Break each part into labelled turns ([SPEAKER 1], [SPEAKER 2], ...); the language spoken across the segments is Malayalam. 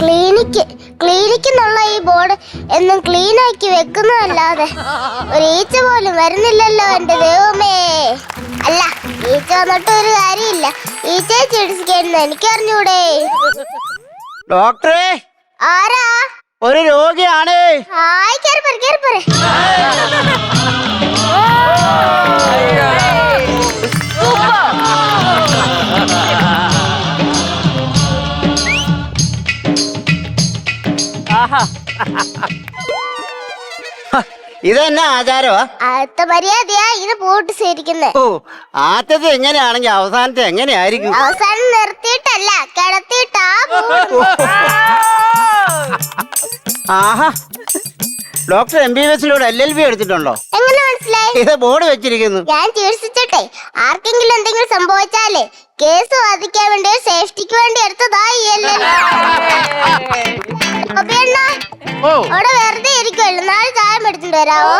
[SPEAKER 1] ക്ലിനിക്ക് ക്ലിനിക്ക് എന്നുള്ള ഈ ബോർഡ് എന്നും ക്ലീൻ ആക്കി വെക്കുന്നതല്ലാതെ ഒരു ഈച്ച പോലും വരുന്നില്ലല്ലോ എന്റെ ദൈവമേ. അല്ല ഈച്ച വന്നിട്ട് ഒരു കാര്യമില്ല. ഈച്ചയെ ചികിത്സിക്കുന്നു എനിക്കറിഞ്ഞൂടെ
[SPEAKER 2] ഡോക്ടറെ
[SPEAKER 1] ആരാ?
[SPEAKER 2] ഒരു രോഗിയാണ്.
[SPEAKER 1] ഹായ് കേറി പറ കേറി പറ.
[SPEAKER 2] ഇതെന്നാ ആചാരമാ
[SPEAKER 1] അടുത്ത മര്യാദയാ ഇത് പോട്ട് സേരിക്കുന്നേ
[SPEAKER 2] ഓ ആദ്യത്തെ എങ്ങനെയാണെങ്കിൽ അവസാനത്തെ എങ്ങനെയായിരിക്കും?
[SPEAKER 1] അവസാനം നിർത്തിയിട്ടല്ല കിടത്തിയിട്ടാ
[SPEAKER 2] ആഹാ. Doctor M B S L L B എടുത്തിട്ടുണ്ടോ?
[SPEAKER 1] എങ്ങനെ മനസ്സിലായി?
[SPEAKER 2] ഇത് ബോർഡ് വെച്ചിരിക്കുന്നു.
[SPEAKER 1] ഞാൻ ചികിത്സിച്ചട്ടെ ആർക്കെങ്കിലും എന്തെങ്കിലും സംഭവിച്ചാലേ കേസ് വാദിക്കാൻ വേണ്ടി സേഫ്റ്റിക്ക് വേണ്ടി എടുത്തതായി
[SPEAKER 2] ഓ.
[SPEAKER 1] അവിടെ വെറുതെ ഇരിക്കുമല്ലോ നാളെ ചായ എടുത്തിട്ട് വരാവോ?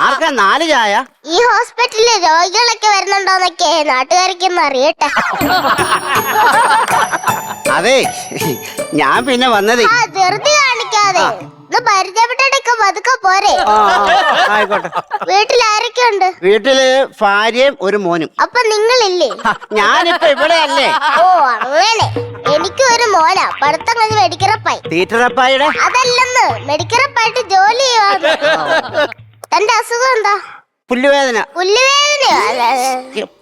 [SPEAKER 2] ആർക്കാ നാല് ചായ?
[SPEAKER 1] ഈ ഹോസ്പിറ്റലിൽ രോഗികളൊക്കെ വരുന്നുണ്ടോന്നൊക്കെ നാട്ടുകാർക്കൊന്ന് അറിയട്ടെ.
[SPEAKER 2] അതെ ഞാൻ പിന്നെ വന്നത്
[SPEAKER 1] ആ ധൃതി കാണിക്കാതെ. പതുക്കെ പോരെ.
[SPEAKER 2] ആയിക്കോട്ടെ
[SPEAKER 1] വീട്ടിൽ ആരൊക്കെ ഉണ്ട്
[SPEAKER 2] വീട്ടിൽ ഭാര്യയും ഒരു മോനും.
[SPEAKER 1] അപ്പൊ നിങ്ങളില്ലേ?
[SPEAKER 2] ഹ, ഞാനിപ്പോ ഇവിടെ അല്ലേ
[SPEAKER 1] ഓ അങ്ങനെ എനിക്ക് ഒരു മോനാ. പഠിത്തം കഴിഞ്ഞ് മെഡിക്കറപ്പായി
[SPEAKER 2] തീറ്ററപ്പായുടെ
[SPEAKER 1] അതല്ലെന്ന്. മെഡിക്കറപ്പായിട്ട് ജോലി ചെയ്യുവാന്ന്. തന്റെ അസുഖം എന്താ?
[SPEAKER 2] പുല്ലുവേദന.
[SPEAKER 1] അല്ല.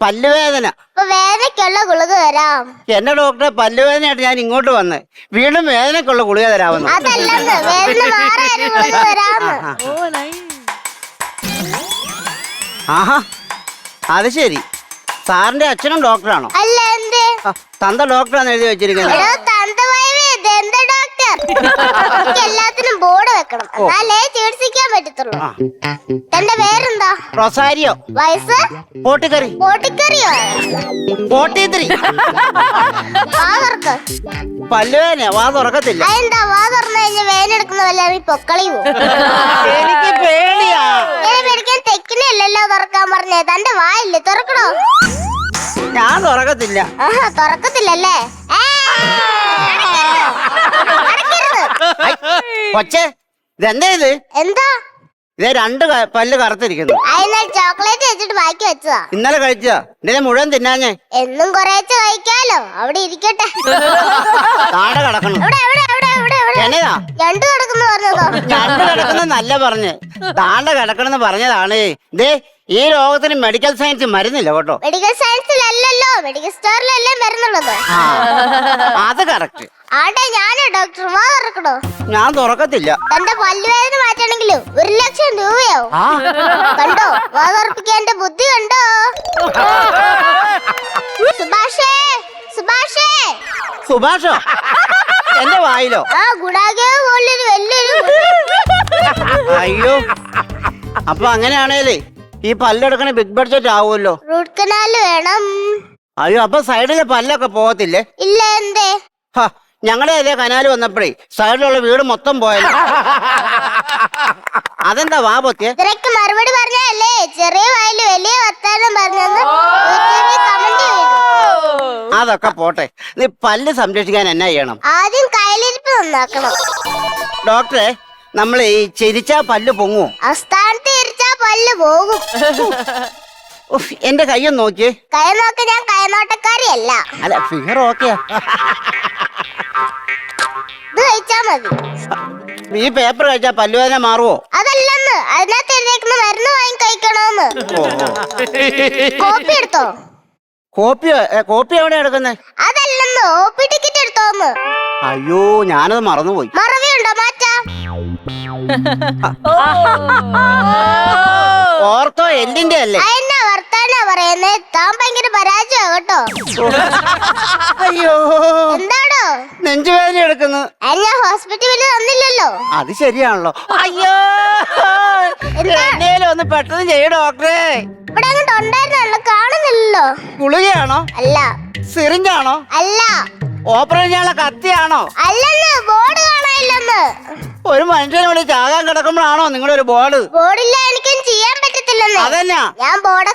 [SPEAKER 2] പല്ലുവേദന.
[SPEAKER 1] ഇപ്പൊ വേദനയ്ക്കുള്ള ഗുളിക തരാം.
[SPEAKER 2] എന്റെ ഡോക്ടറെ പല്ലുവേദനയായിട്ട് ഞാൻ ഇങ്ങോട്ട് വന്ന് വീണ്ടും വേദനക്കുള്ള ഗുളിക തരാമെന്ന്.
[SPEAKER 1] അതല്ലെന്ന് വേദന മാറാൻ ഒരു ഗുളിക തരാന്ന്
[SPEAKER 2] ആഹാ അത് ശരി. സാറിന്റെ അച്ഛനും ഡോക്ടറാണോ?
[SPEAKER 1] അല്ല എന്തേ?
[SPEAKER 2] ആ, തന്ത ഡോക്ടറാന്ന് എഴുതി വെച്ചിരിക്കുന്നത്.
[SPEAKER 1] എടോ തന്തവൈവി ദന്ത ഡോക്ടർ? എനിക്ക് എല്ലാത്തിനും ബോർഡ് വെക്കണം എന്നാലേ ചികിത്സിക്കാൻ പറ്റത്തുള്ളൂ. തന്റെ പേരെന്താ?
[SPEAKER 2] റൊസാരിയോ.
[SPEAKER 1] വയസ്സ്?
[SPEAKER 2] പോട്ടിക്കറി.
[SPEAKER 1] പോട്ടിക്കറിയോ?
[SPEAKER 2] പോട്ടിത്തിരി.
[SPEAKER 1] വാതർക്ക്
[SPEAKER 2] പല്ലുവേദന വാ തുറക്കത്തില്ല.
[SPEAKER 1] അതെന്താ വാ തുറന്നു കഴിഞ്ഞാൽ വേനെടുക്കുന്ന വല്ല പൊക്കളി
[SPEAKER 2] എനിക്ക് പേടിയാ.
[SPEAKER 1] മേടിക്കാൻ തെക്കിനല്ലല്ലോ തുറക്കാൻ പറഞ്ഞേ. തന്റെ വായില്ലേ തുറക്കണോ?
[SPEAKER 2] ഞാൻ തുറക്കത്തില്ല.
[SPEAKER 1] തുറക്കത്തില്ലല്ലേ?
[SPEAKER 2] കൊച്ചേ. ഇതെന്താ ഇത്
[SPEAKER 1] എന്താ?
[SPEAKER 2] ഇത് രണ്ട് ക- പല്ല് കറുത്തിരിക്കുന്നു.
[SPEAKER 1] അതിനാൽ ചോക്ലേറ്റ് വെച്ചിട്ട് ബാക്കി വെച്ചതാ.
[SPEAKER 2] ഇന്നലെ കഴിച്ചാ ഇന്നലെ മുഴുവൻ തിന്നാഞ്ഞേ.
[SPEAKER 1] എന്നും കുറേച്ച് കഴിക്കാലോ. അവിടെ ഇരിക്കട്ടെ.
[SPEAKER 2] താഴെ കിടക്കണം.
[SPEAKER 1] എവിടെ എവിടെ എവിടെ എവിടെ എവിടെ?
[SPEAKER 2] എന്നതാ
[SPEAKER 1] രണ്ടു കിടക്കുന്നു പറഞ്ഞതോ?
[SPEAKER 2] ഞണ്ട് കിടക്കുന്ന നല്ല പറഞ്ഞ്. താണ്ട കിടക്കണമെന്ന് പറഞ്ഞതാണ്. ദേ ഈ രോഗത്തിന് മെഡിക്കൽ സയൻസ് മരുന്നില്ല കേട്ടോ.
[SPEAKER 1] മെഡിക്കൽ സയൻസിലല്ലല്ലോ മെഡിക്കൽ സ്റ്റോറിലല്ലേ മരുന്നുള്ളത്.
[SPEAKER 2] ആ, അത് കറക്റ്റ്
[SPEAKER 1] ആട്ടെ ഞാനോ ഡോക്ടർ വാ തുറക്കണോ
[SPEAKER 2] ഞാൻ തുറക്കത്തില്ല.
[SPEAKER 1] തന്റെ പല്ലുവേദന മാറ്റണമെങ്കിൽ ഒരു ലക്ഷം രൂപയാവും കണ്ടോ? വാ തുറപ്പിക്കാൻ എന്റെ ബുദ്ധി കണ്ടോ? സുഭാഷേ സുഭാഷേ.
[SPEAKER 2] സുഭാഷോ എന്റെ വായിലോ?
[SPEAKER 1] ആ ഗുണാകെ പോലൊരു വലിയൊരു
[SPEAKER 2] അയ്യോ. അപ്പൊ അങ്ങനെയാണേലേ ഈ പല്ലെടുക്കണ ബിഗ് ബഡ്ജറ്റ് ആവുമല്ലോ.
[SPEAKER 1] റൂട്ട് കനാല് വേണം.
[SPEAKER 2] അയ്യോ അപ്പൊ സൈഡിലെ പല്ലൊക്കെ പോകത്തില്ലേ?
[SPEAKER 1] ഇല്ല എന്തേ?
[SPEAKER 2] ഹ, ഞങ്ങളുടെ അതിലെ കനാല് വന്നപ്പോഴേ സൈഡിലുള്ള വീട് മൊത്തം പോയല്ലോ അതെന്താ വാ പൊത്തിയെ?
[SPEAKER 1] മറുപടി പറഞ്ഞല്ലേ ചെറിയ വായിൽ വലിയ വർത്താനം പറഞ്ഞെന്ന് യൂട്യൂബിൽ കമന്റ് ചെയ്തു.
[SPEAKER 2] അതൊക്കെ പോട്ടെ. നീ പല്ല് സംരക്ഷിക്കാൻ എന്നാ ചെയ്യണം?
[SPEAKER 1] ആദ്യം കയ്യിലിരിപ്പ് നന്നാക്കണം.
[SPEAKER 2] ഡോക്ടറെ നമ്മൾ ഈ ചിരിച്ചാ പല്ല് പൊങ്ങും
[SPEAKER 1] അസ്ഥാനത്ത് ഇരിച്ചാ പല്ല് പോകും.
[SPEAKER 2] എന്റെ കയ്യൊന്ന് നോക്കിയേ.
[SPEAKER 1] കൈ നോക്ക ഞാൻ കൈനോട്ടക്കാരിയല്ല
[SPEAKER 2] അല്ല ഫിഗർ ഓക്കെയാ
[SPEAKER 1] ഇത് കഴിച്ചാ മതി.
[SPEAKER 2] ഈ പേപ്പർ കഴിച്ചാ പല്ലുവേദന മാറുവോ?
[SPEAKER 1] അതല്ലെന്ന്. അതിനകത്ത് എന്തേക്കുന്ന മരുന്ന് വാങ്ങി കഴിക്കണോന്ന്. കോപ്പി എടുത്തോ?
[SPEAKER 2] കോപ്പി കോപ്പി എവിടെ എടുക്കുന്നേ?
[SPEAKER 1] അതല്ലെന്ന്. ഓപ്പി ടിക്കറ്റ് എടുത്തോന്ന്.
[SPEAKER 2] അയ്യോ ഞാനത് മറന്നുപോയി.
[SPEAKER 1] മറവിയുണ്ടോ? മാറ്റാ.
[SPEAKER 2] ഓർത്തോ എല്ലിന്റെ അല്ലേ?
[SPEAKER 1] വർത്താനാ പറയുന്നേ? താൻ ഭയങ്കര പരാജയ കേട്ടോ.
[SPEAKER 2] അയ്യോ.
[SPEAKER 1] എന്താടോ?
[SPEAKER 2] നെഞ്ചുവേദന എടുക്കുന്നു.
[SPEAKER 1] അത് ഞാൻ ഹോസ്പിറ്റലിൽ തന്നില്ലല്ലോ
[SPEAKER 2] അത് ശരിയാണല്ലോ. അയ്യോ. എന്നേലും ഒന്ന് പെട്ടെന്ന് ചെയ്യ ഡോക്ടറെ.
[SPEAKER 1] ഇവിടെ അങ്ങോട്ട് ഉണ്ടായിരുന്നല്ലോ കാണുന്നില്ലല്ലോ.
[SPEAKER 2] ഗുളികയാണോ?
[SPEAKER 1] അല്ല.
[SPEAKER 2] സിറിഞ്ചാണോ?
[SPEAKER 1] അല്ല.
[SPEAKER 2] ഓപ്പറേഷൻ ചെയ്യാനുള്ള കത്തിയാണോ?
[SPEAKER 1] അല്ലെന്ന് ബോർഡ് കാണാനില്ലെന്ന്.
[SPEAKER 2] ഒരു മനുഷ്യനെ വിളിച്ച് ആകാൻ കിടക്കുമ്പോഴാണോ നിങ്ങളുടെ ഒരു ബോർഡ്?
[SPEAKER 1] ബോർഡില്ല എനിക്കും
[SPEAKER 2] പറ്റിയില്ലെന്ന്
[SPEAKER 1] ഞാൻ ബോർഡ്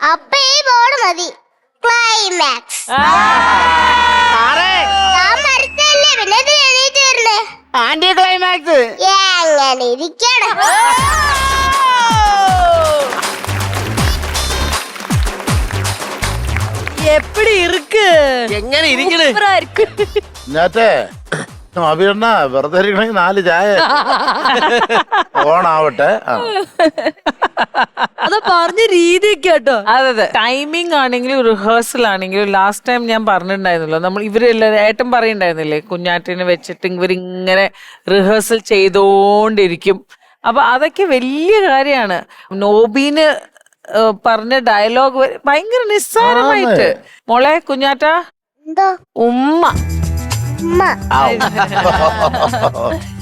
[SPEAKER 2] അപ്പൊ ഈ ബോർഡ് മതി.
[SPEAKER 1] ക്ലൈമാക്സ് ഞാൻ പിന്നെ
[SPEAKER 2] ആന്റി ക്ലൈമാക്സ്
[SPEAKER 1] എങ്ങനെ ഇരിക്കണം.
[SPEAKER 3] எப்படி இருக்கு
[SPEAKER 4] എങ്ങനെ ഇരിക്കണ്?
[SPEAKER 3] சூப்பரா இருக்கு
[SPEAKER 5] ഞാറ്റേ അഭിരണ വെറുതെ ഇരിക്കണെങ്കിൽ നാല് ചായ. ഓണാവട്ടെ. ആ.
[SPEAKER 3] അത് പറഞ്ഞ രീതി കേട്ടോ.
[SPEAKER 6] അതെ അതെ. ടൈമിംഗ് ആണെങ്കിലും റിഹേഴ്സൽ ആണെങ്കിലും ലാസ്റ്റ് ടൈം ഞാൻ പറഞ്ഞിട്ടുണ്ടായിരുന്നല്ലോ. നമ്മൾ ഇവരെല്ലാവരും ഏട്ടൻ പറയുണ്ടായിരുന്നില്ലേ കുഞ്ഞാറ്റിനെ വെച്ചിട്ട് ഇവരിങ്ങനെ റിഹേഴ്സൽ ചെയ്തോണ്ടിരിക്കും. അപ്പൊ അതൊക്കെ വലിയ കാര്യമാണ്. നോബീന് പറഞ്ഞ ഡയലോഗ് ഭയങ്കര നിസ്സാരമായിട്ട്. മോളെ കുഞ്ഞാറ്റ?
[SPEAKER 1] എന്താ?
[SPEAKER 6] ഉമ്മ.
[SPEAKER 1] ഉമ്മ.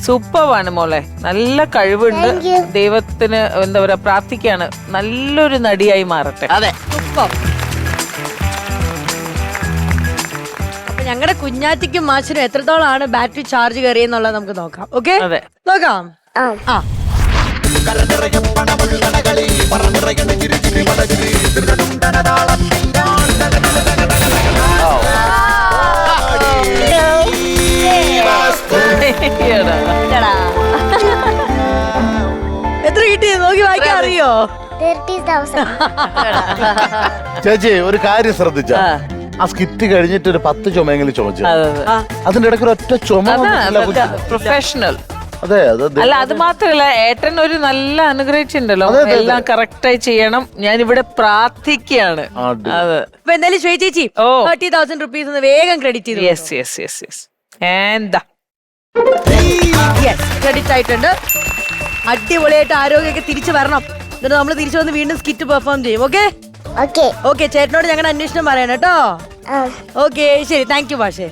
[SPEAKER 6] സൂപ്പറാണ് മോളെ. നല്ല കഴിവുണ്ട്. ദൈവത്തിന് എന്താ പറയാ പ്രാർത്ഥിക്കാണ്. നല്ലൊരു നടിയായി മാറട്ടെ.
[SPEAKER 2] അതെ.
[SPEAKER 3] അപ്പൊ ഞങ്ങളുടെ കുഞ്ഞാറ്റിക്കും മാഷിനും എത്രത്തോളാണ് ബാറ്ററി ചാർജ് കയറിയെന്നുള്ളത് നമുക്ക് നോക്കാം. ഓക്കെ? നോക്കാം.
[SPEAKER 1] ആ.
[SPEAKER 3] എത്ര കിട്ടി? നോക്കി വായിക്കാൻ അറിയോ?
[SPEAKER 1] തേർട്ടി തൗസൻഡ്
[SPEAKER 5] ചേച്ചി ഒരു കാര്യം ശ്രദ്ധിച്ച.
[SPEAKER 6] ആ.
[SPEAKER 5] സ്കിറ്റ് കഴിഞ്ഞിട്ട് ഒരു പത്ത് ചുമയെങ്കിലും ചുമച്ചു
[SPEAKER 6] അതെ അതെ.
[SPEAKER 5] അതിന്റെ ഇടയ്ക്ക് ഒരു ഒറ്റ ചുമ.
[SPEAKER 6] പ്രൊഫഷണൽ
[SPEAKER 5] അതെ അത്
[SPEAKER 6] അല്ല അത് മാത്രല്ല ഏട്ടൻ ഒരു നല്ല അനുഗ്രഹിച്ചിട്ടുണ്ടല്ലോ. എല്ലാം കറക്റ്റായി ചെയ്യണം. ഞാൻ ഇവിടെ പ്രാർത്ഥിക്കുകയാണ് അതെ.
[SPEAKER 3] അപ്പൊ എന്തായാലും ശ്വേത ചേച്ചി
[SPEAKER 6] ഓ.
[SPEAKER 3] തേർട്ടി തൗസൻഡ് റുപ്പീസ് ഒന്ന് വേഗം ക്രെഡിറ്റ് ചെയ്തു
[SPEAKER 6] യെസ് യെസ് യെസ് യെസ് എന്താ?
[SPEAKER 3] യെസ് ക്രെഡിറ്റ് ആയിട്ടുണ്ട്. അടിപൊളിയായിട്ട് ആരോഗ്യമൊക്കെ തിരിച്ചു വരണം. എന്നിട്ട് നമ്മൾ തിരിച്ചു വന്ന് വീണ്ടും സ്കിറ്റ് പെർഫോം ചെയ്യും ഓക്കെ
[SPEAKER 1] ഓക്കെ
[SPEAKER 3] ഓക്കെ ചേട്ടനോട് ഞങ്ങളുടെ അന്വേഷണം പറയണം കേട്ടോ? ഓക്കെ ശരി. Thank you ഭാഷേ